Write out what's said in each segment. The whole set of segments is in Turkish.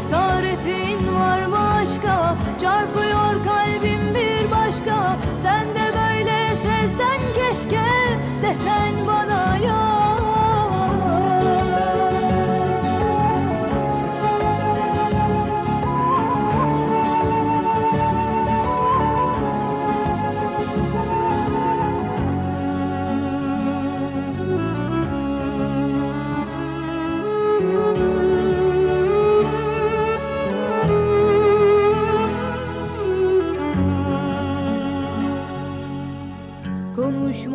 yar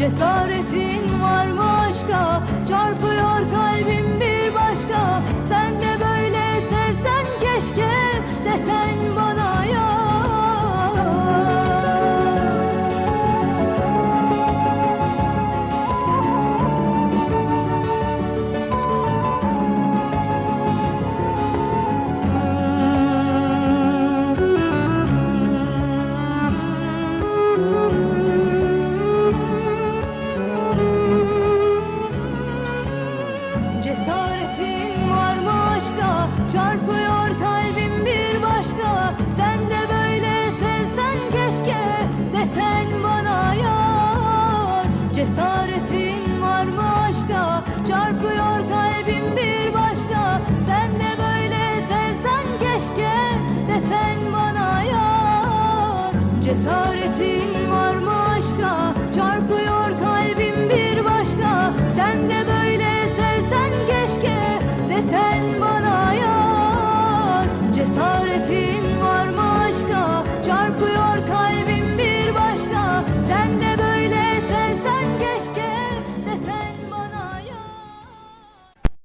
Cesaretin var mı aşka çarpıyor Cesaretin